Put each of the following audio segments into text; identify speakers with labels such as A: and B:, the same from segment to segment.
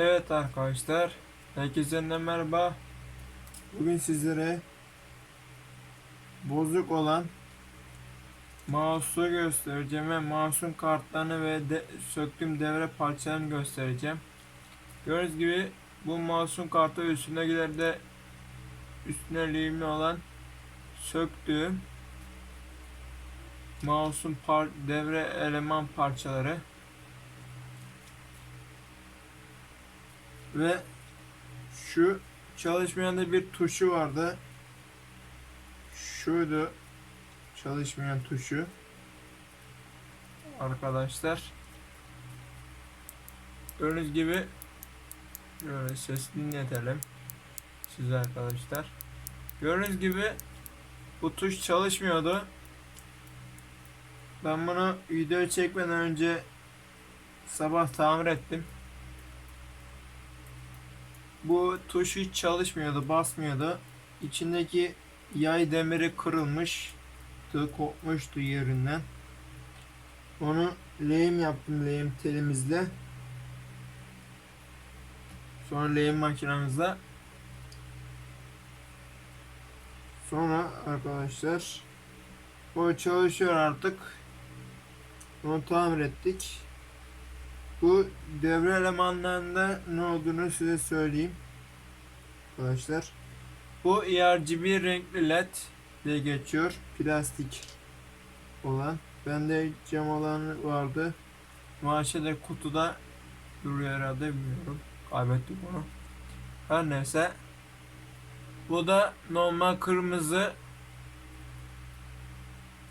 A: Evet arkadaşlar, herkese merhaba. Bugün sizlere bozuk olan mouse'u göstereceğim ve mouse'un kartlarını ve de, söktüğüm devre parçalarını göstereceğim. Gördüğünüz gibi bu mouse'un kartı ve üstündekiler de üstüne lehimli olan söktüğüm mouse'un devre eleman parçaları. Ve şu çalışmayan da bir tuşu vardı. Şuydu çalışmayan tuşu. Arkadaşlar. Gördüğünüz gibi böyle ses dinletelim. Size arkadaşlar. Gördüğünüz gibi bu tuş çalışmıyordu. Ben bunu video çekmeden önce sabah tamir ettim. Bu tuş hiç çalışmıyordu, basmıyordu. İçindeki yay demiri kırılmıştı, kopmuştu yerinden. Onu lehim yaptım lehim telimizle. Sonra lehim makinemizle. Sonra arkadaşlar o çalışıyor artık. Onu tamir ettik. Bu devre elemanlarında ne olduğunu size söyleyeyim. Arkadaşlar. Bu RGB renkli led diye geçiyor. Plastik olan. Bende cam olan vardı. Maaşede kutuda duruyor herhalde bilmiyorum. Kaybettim onu. Her neyse. Bu da normal kırmızı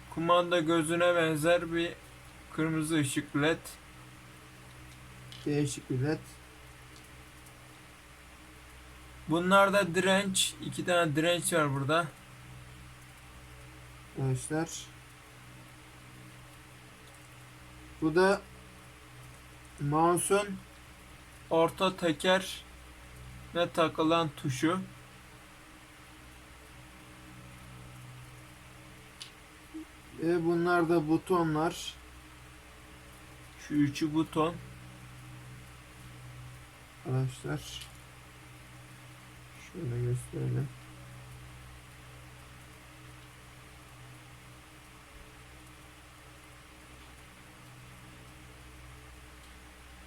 A: kumanda gözüne benzer bir kırmızı ışık led değişik bir led. Bunlar da direnç. iki tane direnç var burada. Arkadaşlar. Bu da mouse'un orta teker ve takılan tuşu. Ve bunlar da butonlar. Şu üçü buton. Arkadaşlar şöyle gösterelim.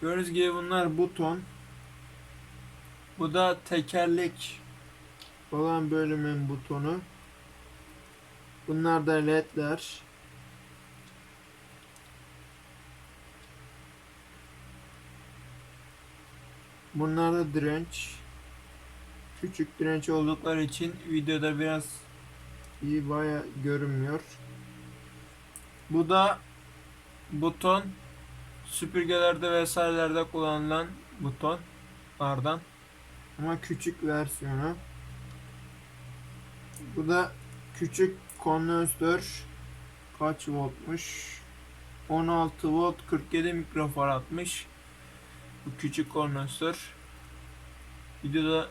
A: Gördüğünüz gibi bunlar buton. Bu da tekerlek olan bölümün butonu. Bunlar da ledler. Bunlar da direnç. Küçük direnç oldukları için videoda biraz iyi baya görünmüyor. Bu da buton süpürgelerde vesairelerde kullanılan butonlardan ama küçük versiyonu. Bu da küçük kondansatör kaç voltmuş? 16 volt 47 mikrofaradmış. Bu küçük kondansatör. Videoda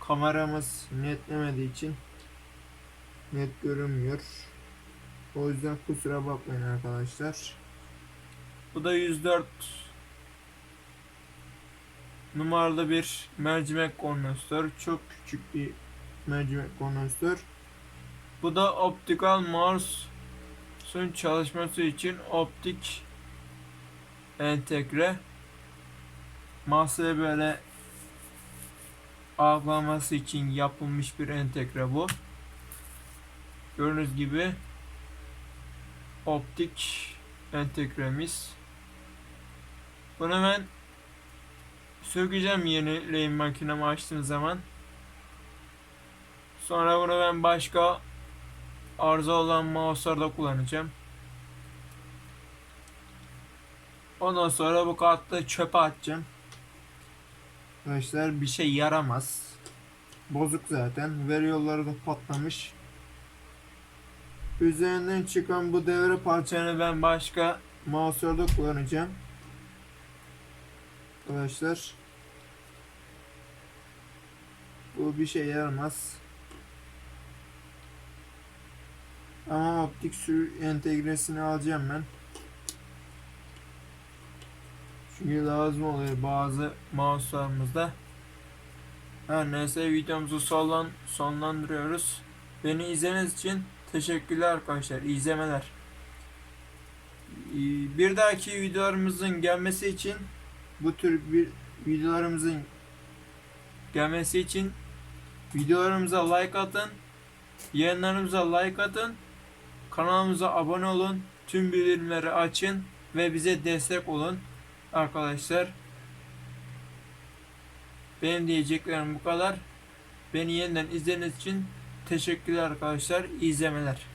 A: kameramız netlemediği için net görünmüyor. O yüzden kusura bakmayın arkadaşlar. Bu da 104 numaralı bir mercimek kondansatör. Çok küçük bir mercimek kondansatör. Bu da optikal mouse'un çalışması için optik entegre masaya böyle algılaması için yapılmış bir entegre bu. Gördüğünüz gibi optik entegremiz. Bunu ben sökeceğim yeni lehim makinemi açtığım zaman. Sonra bunu ben başka arıza olan mouse'larda kullanacağım. Ondan sonra bu kartı çöpe atacağım. Arkadaşlar bir şey yaramaz. Bozuk zaten. Veri yolları da patlamış. Üzerinden çıkan bu devre parçalarını ben başka mouse'larda kullanacağım. Arkadaşlar. Bu bir şey yaramaz. Ama optik sürü entegresini alacağım ben. Çünkü lazım oluyor bazı mouse'larımızda. Her neyse videomuzu sonlan, sonlandırıyoruz. Beni izlediğiniz için teşekkürler arkadaşlar. İzlemeler. Ee, Bir dahaki videolarımızın gelmesi için bu tür bir videolarımızın gelmesi için videolarımıza like atın. Yayınlarımıza like atın. Kanalımıza abone olun. Tüm bildirimleri açın ve bize destek olun. Arkadaşlar benim diyeceklerim bu kadar. Beni yeniden izlediğiniz için teşekkürler arkadaşlar. İzlemeler.